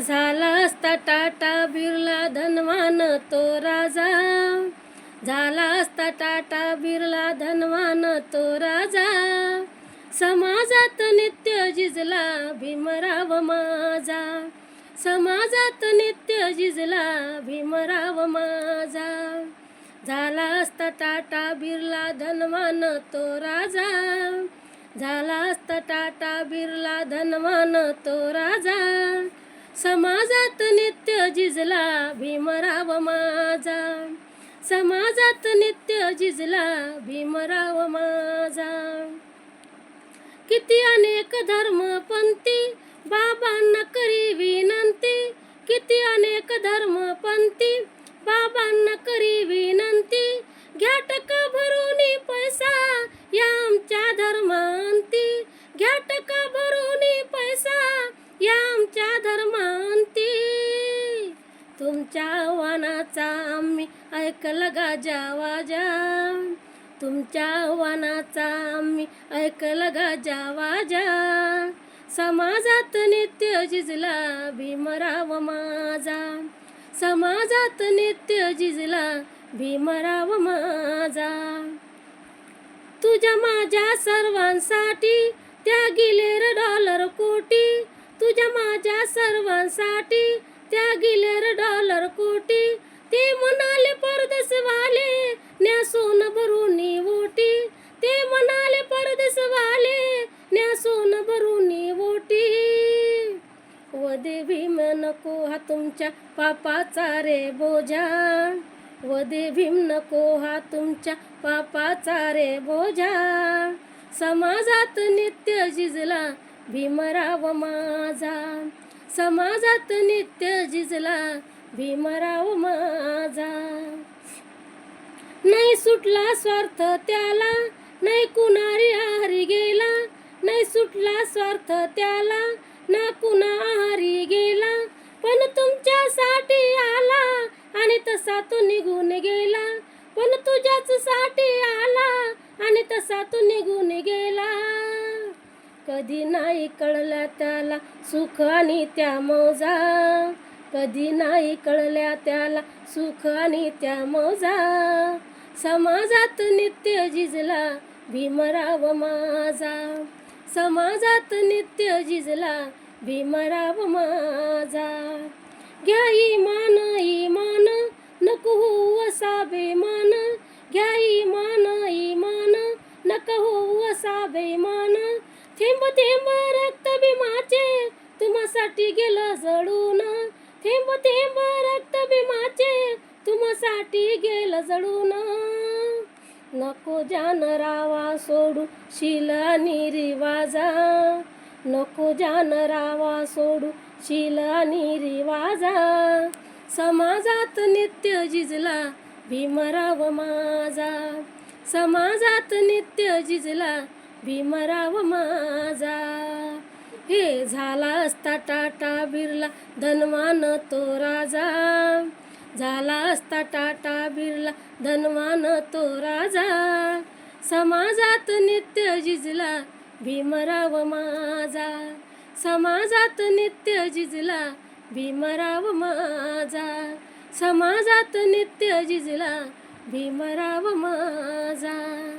झाला असता टाटा बिरला धनवान तो राजा. झाला असता टाटा बिरला धनवान तो राजा. समाजात नित्य जिजला भीमराव माझा. समाजात नित्य जिजला भीमराव माझा. झाला असता टाटा बिरला धनवान तो राजा. झाला असता टाटा बिरला धनवान तो राजा. समाजात नित्य जिजला भीमराव माझा. समाजात नित्य जिजला भीमराव माझा. किती अनेक धर्मपंथी बाबांना करी विनंती. किती अनेक धर्मपंथी बाबांना करी तुमच्या आव्हानाचा आम्ही ऐकलं गाजा वाजा. तुमच्या आव्हानाचा आम्ही ऐकलं गाजा वाजा. समाजात नित्य जिजला भीमराव माझा. समाजात नित्य जिजला भीमराव माझा. तुझ्या माझ्या सर्वांसाठी त्या गिलेर डॉलर कोटी. तुझ्या माझ्या सर्वांसाठी देवी नको हा तुमच्या पापाचा रे बोजा. व भीम नको हा तुमच्या पापाचा रे बोजा. समाजात नित्य जिजला भीमराव माझा. समाजात नित्य जिजला भीमराव माझा. नाही सुटला स्वार्थ त्याला नाही कुणारी आहारी गेला. नाही सुटला स्वार्थ त्याला ना पुन्हा आहारी गेला पण तुमच्यासाठी आला आणि तसा तो निघून गेला. पण तुझ्याच साठी आला आणि तसा तो निघून गेला. कधी नाही कळल्या त्याला सुख आणि त्या मौजा. कधी नाही कळल्या त्याला सुख आणि त्या मौजा. समाजात नित्य जिजला भीमराव माझा. समाजात नित्य जिजला भीमराव माझा घ्या मान इमान नको हो असा बेमान. घ्या मान इमान नको हो असा बेमान. थेंब थेंब रक्त भीमाचे तुम्हासाठी गेलं जळून. थेंब थेंब रक्त भीमाचे तुम्हासाठी गेलं जळून. नको जान रावा सोडू शिला आणि रिवाजा नको जान रावा सोडू शील आणि रिवाजा समाजात नित्य जिजला भीमराव माझा. समाजात नित्य जिजला भीमराव माझा. हे झाला असता टाटा बिरला धनवान तो राजा. झाला असता टाटा बिरला धनवान तो राजा. समाजात नित्य जिजला भीमराव माझा. समाजात नित्य जिजला भीमराव माझा. समाजात नित्य जिजला भीमराव माझा.